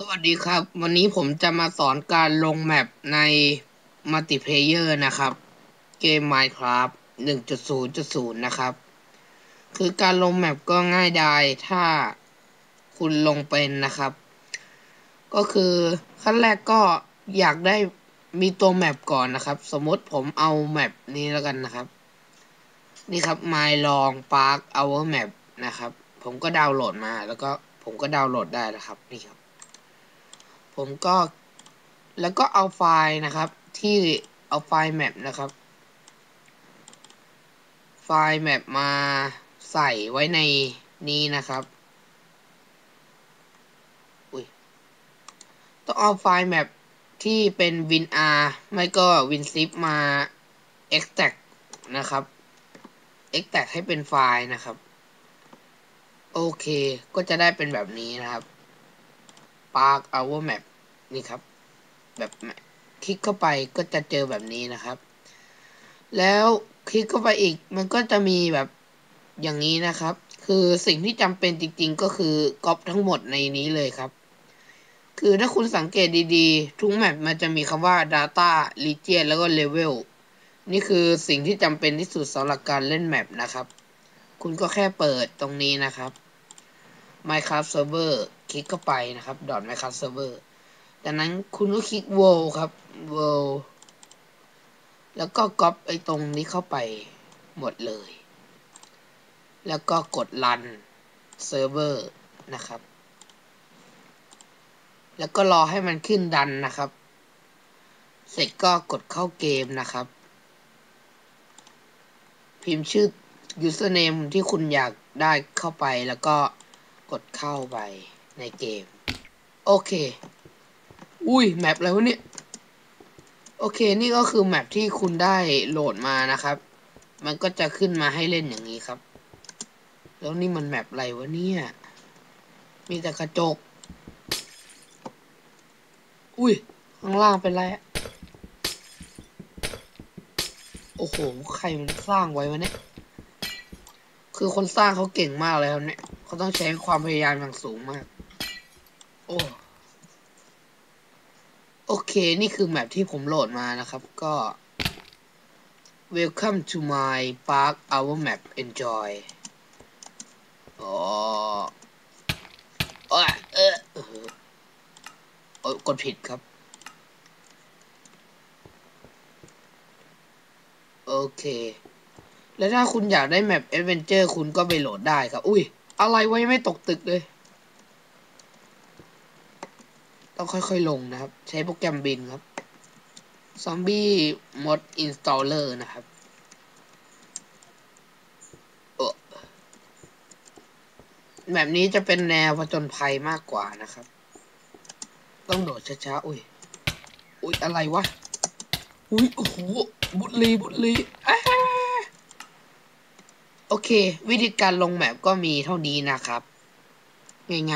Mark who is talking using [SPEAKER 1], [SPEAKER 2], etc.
[SPEAKER 1] สวัสดีครับ วันนี้ผมจะมาสอนการลงแมปในมัลติเพเยอร์นะครับ เกม Minecraft 1.0.0 นะครับ คือการลงแมปก็ง่ายดายถ้าคุณลงเป็นนะครับ ก็คือขั้นแรกก็อยากได้มีตัวแมปก่อนนะครับ สมมติผมเอาแมปนี้แล้วกันนะครับ นี่ครับ My Long Park Our Map นะครับ ผมก็ดาวน์โหลดมาแล้วก็ผมก็ดาวน์โหลดได้แล้วครับนี่ครับ ผมก็แล้วก็เอาไฟล์นะครับ ที่เอาไฟล์แมปนะครับ ไฟล์แมปมาใส่ไว้ในนี้นะครับอุ้ยต้องเอาไฟล์แมปที่เป็น WinR ไม่ก็ WinZip มา extract นะครับ extract ให้เป็นไฟล์นะครับ โอเค ก็จะได้เป็นแบบนี้นะครับ Park Our Map นี่ครับ แบบคลิกเข้าไปก็จะเจอแบบนี้นะครับ แล้วคลิกเข้าไปอีกมันก็จะมีแบบอย่างนี้นะครับ คือสิ่งที่จำเป็นจริง ๆ ก็คือก๊อปทั้งหมดในนี้เลยครับ คือถ้าคุณสังเกตดีๆ ทุกแมปมันจะมีคำว่า Data Region แล้วก็ Level นี่คือสิ่งที่จำเป็นที่สุดสำหรับการเล่นแมปนะครับ คุณก็แค่เปิดตรงนี้นะครับ Minecraft Server คลิกเข้าไปนะครับ .minecraft server จากนั้นคุณก็คลิก world ครับ world แล้วก็ก๊อปไอ้ตรงนี้เข้าไปหมดเลย แล้วก็กด run server นะครับ แล้วก็รอให้มันขึ้นดันนะครับ เสร็จก็กดเข้าเกมนะครับ พิมพ์ชื่อ username ที่คุณอยากได้เข้าไปแล้วก็ กดเข้าไปในเกม โอเค อุ้ยแมปอะไรวะเนี่ย โอเคนี่ก็คือแมปที่คุณได้โหลดมานะครับ มันก็จะขึ้นมาให้เล่นอย่างนี้ครับ แล้วนี่มันแมปอะไรวะเนี่ย มีแต่กระจก อุ้ยข้างล่างเป็นไรอะโอ้โห ใครมันสร้างไว้วะเนี่ย คือคนสร้างเขาเก่งมากเลยครับเนี่ย เขาต้องใช้ความพยายามอย่างสูงมาก โอ้โอเค นี่คือแมปที่ผมโหลดมานะครับ ก็ Welcome to my park our map enjoy อ๋อเออเออเออโอ้กดผิดครับ โอเค แล้วถ้าคุณอยากได้แมป Adventure คุณก็ไปโหลดได้ครับ อุ้ย อะไรไว้ไม่ตกตึกเลย ต้องค่อยๆลงนะครับ ใช้โปรแกรมบินครับ Zombie Mod Installer นะครับแบบนี้จะเป็นแนวผจญภัยมากกว่านะครับ ต้องโดดช้าๆ อุ้ย อุ้ย อะไรวะ อุ้ย โอ้โห บุลีบุลี โอเค วิธีการลงแมปก็มีเท่านี้นะครับง่ายๆ